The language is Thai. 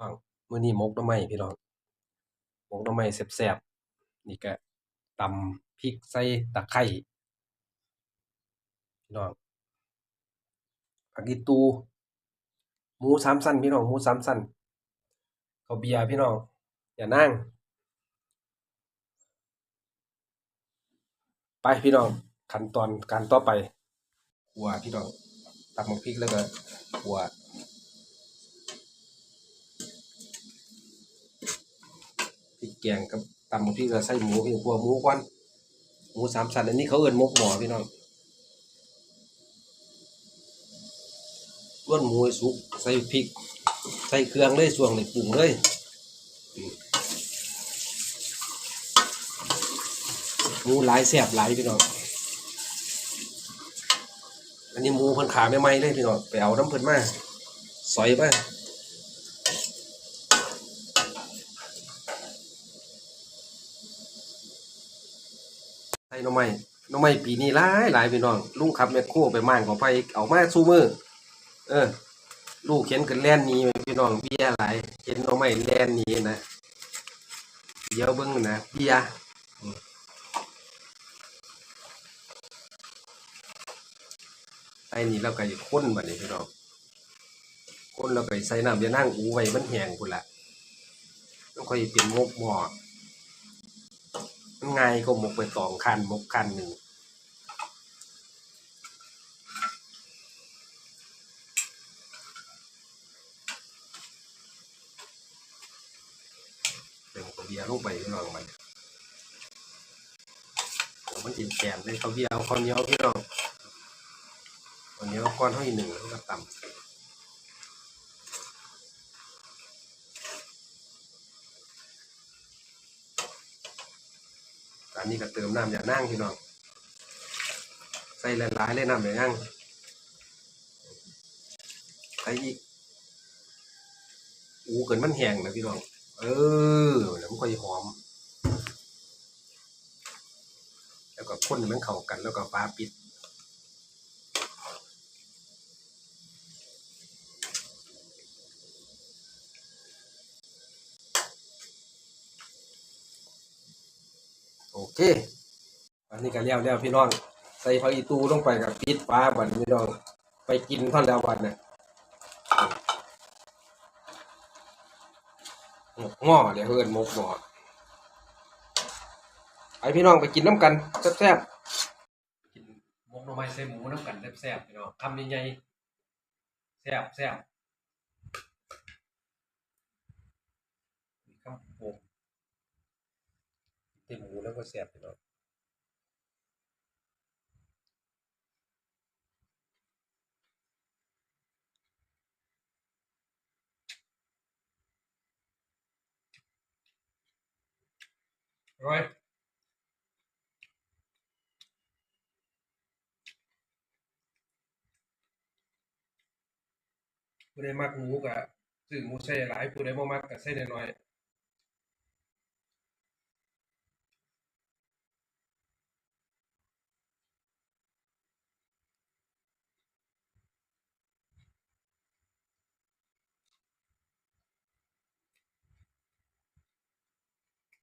น้องมื้อนี้มกหน่อไม้พี่น้องมกหน่อไม้แซ่บๆนี่ก็ตำพริกใส่ตะไคร้พี่น้องผักอีตูหมูสามชั้นพี่น้องหมูสามชั้นเขาเบียร์พี่น้องอย่านางไปพี่น้องขั้นตอนการต่อไปขัวพี่น้องตักหมกพริกแล้วก็ขัวพริก แกงกับตำหมกพริกแล้วใส่หมูพี่ขัวหมูก่อนหมูสามชั้นอันนี้เขาเอิ้นหมกหม้อพี่น้องล้วนหมูสุกใส่พริก ใส่เครื่องเลยส่วงนี่ปรุงเลยหมูหลายแซ่บหลายพี่น้องอันนี้หมูพิ่นขาไม่ไหมเลยพี่น้องไปเอาน้ำเพิ่นมาสอยมา ใส่หน่อไม้หน่อไม้ปีนี้หลายหลายพี่น้อง ลุงขับแมคโครไปม่านของไปเอามาสู้มือเออ ลูกเข็นกันแล่นนี้พี่น้องเบียหลายเข็นหน่อไม้แล่นนี้นะเดี๋ยวเบิ่งนะเบียไอ้นี่เราก็ข้นบัดนี้พี่น้องข้นแล้วก็ใส่น้ำยานั่งอูไว้มันแห้งพุ่นละมันค่อยเป็นหมกหม้อน ง่ายก็หมกไปสองคันหมกคันหนึ่งเติมข้าวเบียร์ลงไปพี่น้องมันมันกินแกมเลยเขาเบียร์เอาข้าวเหนียวพี่น้องข้าวเหนียวก้อนเท่าอีกหนึ่งแล้วก็ตำ นี้ก็เติมน้ำอย่านั่งพี่น้องใส่หลายๆเลยน้ำอย่านั่งใส่อีกอูเกินมันแห้งนะพี่น้อง เออแล้วมันค่อยหอม แล้วก็พ่นมันเข้ากันแล้วก็ฟ้าปิด โอเค อันนี้ก็แล้วแล้วพี่น้อง ใส่ผักอีตูลงไปกับปิดฟ้าบันพี่น้อง ไปกินท่อนแล้ววันเนี่ยหมกหม้อเดี๋ยวเพิ่นหมกหม้อไปพี่น้องไปกินน้ำกันแซ่บๆกินหมกหน่อไม้ใส่หมูน้ำกันแซ่บๆพี่น้องคำใหญ่ๆแซ่บแซ่บคำโปกใส่ห มูแล้วก็แซ่บพี่น้อง Rồi. ผู้ใดมักหมูก็ซื้อหมูใส่หลายผู้ใดบ่มักก็ใส่น้อยๆ